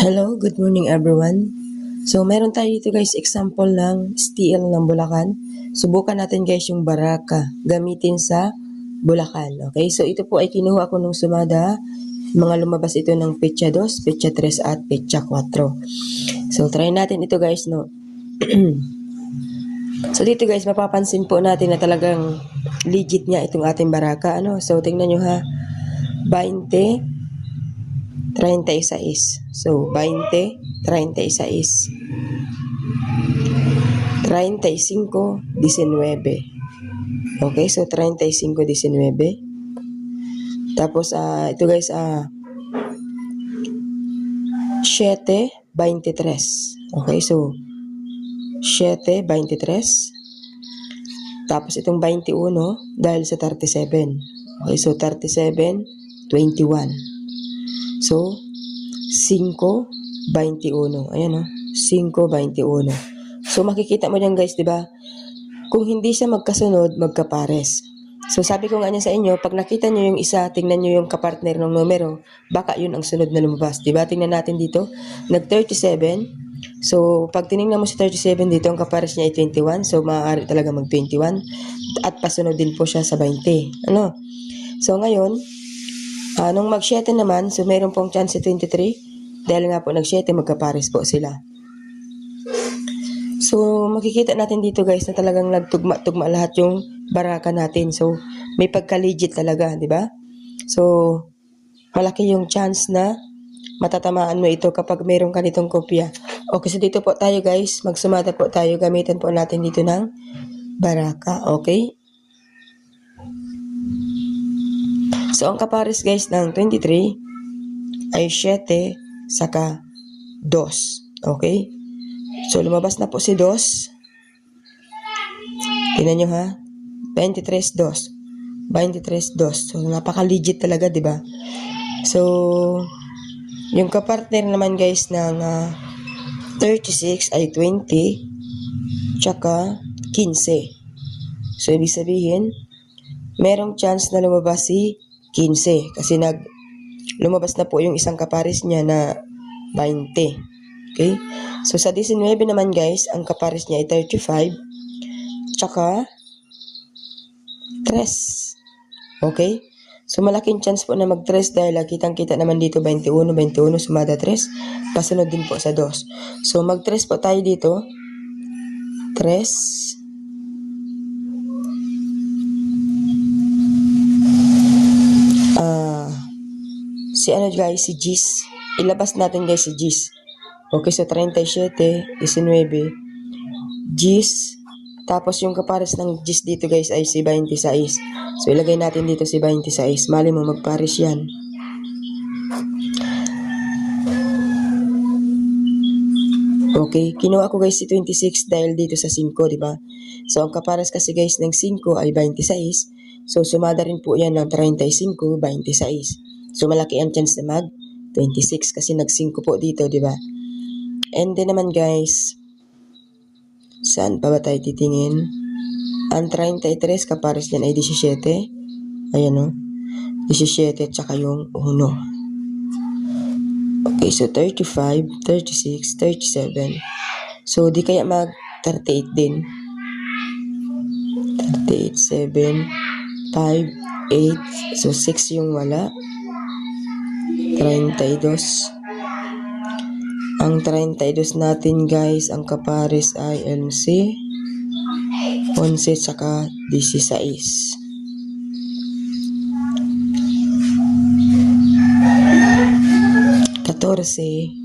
Hello, good morning everyone. So, meron tayo dito guys example ng STL ng Bulacan. Subukan natin guys yung baraka gamitin sa Bulacan. Okay, so ito po ay kinuha ko nung sumada. Mga lumabas ito ng Pecha 2, Pecha 3 at Pecha 4. So, try natin ito guys, no? so, dito guys, mapapansin po natin na talagang legit niya itong ating baraka. Ano? So, tingnan nyo ha. 20, 36. So, 20, 36. 35, 19. Okay, so 35, 19. Tapos, ah ito guys, ah 7, 23. Okay, so 7, 23. Tapos itong 21 dahil sa 37. Okay, so 37, 21. So, 5.21. Ayan o. 5.21. So, makikita mo yan guys, di ba? Kung hindi siya magkasunod, magkapares. So, sabi ko nga niya sa inyo, pag nakita nyo yung isa, tingnan nyo yung kapartner ng numero, baka yun ang sunod na lumabas. Di ba? Tingnan natin dito. Nag-37. So, pag tinignan mo si 37 dito, ang kapares niya ay 21. So, maaari talaga mag-21. At pasunod din po siya sa 20. Ano? So, ngayon, Ah, nung mag-7 naman, so meron pong chance si 23. Dahil nga po nag-7, magkapares po sila. So, makikita natin dito guys na talagang nagtugma-tugma lahat yung baraka natin. So, may pagka-legit talaga, di ba? So, malaki yung chance na matatamaan mo ito kapag mayroon ka nitong kopya. Okay, so dito po tayo guys, magsumata po tayo. Gamitin po natin dito ng baraka, okay? So, ang kapares guys ng 23 ay 7 saka 2. Okay? So, lumabas na po si 2. Tingnan nyo ha. 23, 2. 23, 2. So, napaka-legit talaga, di ba? So, yung kapartner naman guys ng ah, 36 ay 20 tsaka 15. So, ibig sabihin, merong chance na lumabas si 15 kasi nag lumabas na po yung isang kapares niya na 20. Okay? So sa 19 naman guys, ang kapares niya ay 35 tsaka 3. Okay? So malaking chance po na mag-3 dahil ah, kitang-kita naman dito 21, 21 sumada 3. Pasunod din po sa 2. So mag-3 po tayo dito. 3 ah si ano guys, si Gis. Ilabas natin guys si Gis. Okay, so 37, 19, Gis. Tapos yung kapares ng Gis dito guys ay si 26. So ilagay natin dito si 26. Mali mo magpares yan. Okay, kinuha ko guys si 26 dahil dito sa 5, di ba? So ang kapares kasi guys ng 5 ay 26. So sumada rin po yan ng 35, 26. So malaki ang chance na mag 26 kasi nag 5 po dito, di ba? And then naman guys, saan pa ba tayo titingin? Ang 33 kapares niyan ay 17. Ayan o. 17 tsaka yung 1. Okay, so 35, 36, 37. So, di kaya mag 38 din. 38, 7, 5, 8. So, 6 yung wala. 32. Ang 32 natin guys, ang kapares ay LC. 11 saka 16. Katorse.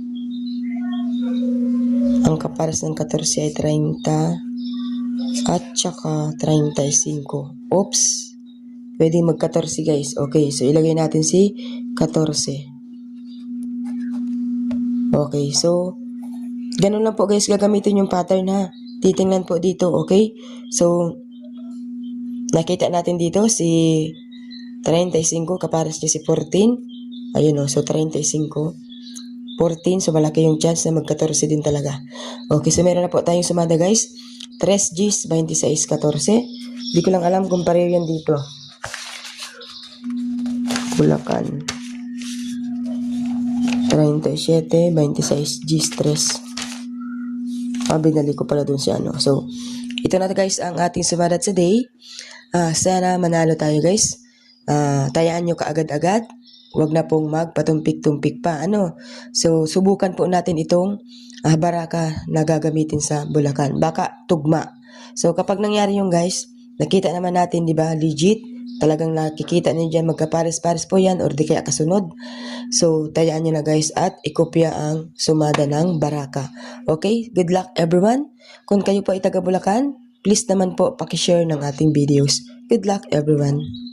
Ang kapares ng 14 ay 30 at saka 35. Oops. Pwede mag 14 guys. Okay, so ilagay natin si 14. Okay, so ganun lang po guys gagamitin yung pattern ha. Titingnan po dito, okay? So nakita natin dito si 35 kapares niya si 14. Ayun o, so 35. 14, so malaki yung chance na mag-14 din talaga. Okay, so meron na po tayong sumada guys. 3 Gs, 26, 14. Hindi ko lang alam kung pareho yan dito. Bulacan. 37, 26 G-stress. Ah, binali ko pala dun si ano. So, ito na guys ang ating sumadat sa day. Ah, sana manalo tayo guys. Ah, tayaan nyo kaagad-agad. Huwag na pong magpatumpik-tumpik pa. Ano? So, subukan po natin itong ah, baraka na gagamitin sa Bulacan. Baka tugma. So, kapag nangyari yung guys, nakita naman natin, di ba, legit. Talagang nakikita niyo dyan, magkapares-pares po yan or di kaya kasunod. So, tayaan nyo na guys at ikopya ang sumada ng baraka. Okay? Good luck everyone. Kung kayo po ay taga Bulacan, please naman po pakishare ng ating videos. Good luck everyone.